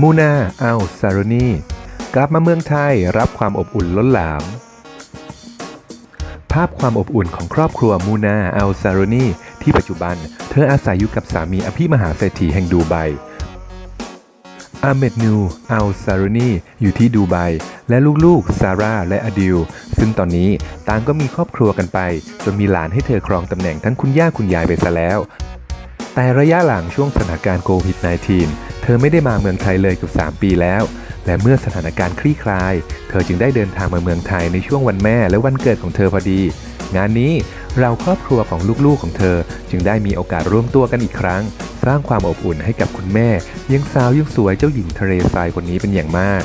มูนาอัลซารนีกลับมาเมืองไทยรับความอบอุ่นล้นหลาม ภาพความอบอุ่นของครอบครัวมูนาอัลซารนีที่ปัจจุบันเธออาศัยอยู่กับสามีอภิมหาเศรษฐีแห่งดูไบอาเมดนูอัลซารุนีอยู่ที่ดูไบและลูกๆซาร่าและอดิลซึ่งตอนนี้ต่างก็มีครอบครัวกันไป จนมีหลานให้เธอครองตำแหน่งทั้งคุณย่าคุณยายไปซะแล้ว แต่ระยะหลังช่วงสถานการณ์โควิด -19 เธอไม่ได้มาเมืองไทยเลยเกือบ3 ปีแล้ว และเมื่อสถานการณ์คลี่คลาย เธอจึงได้เดินทางมาเมืองไทยในช่วงวันแม่และวันเกิดของเธอพอดี งานนี้เราครอบครัวของลูกๆของเธอจึงได้มีโอกาสร่วมตัวกันอีกครั้ง สร้างความอบอุ่นให้กับคุณแม่ยังสาวยังสวยเจ้าหญิงทะเลทรายคนนี้เป็นอย่างมาก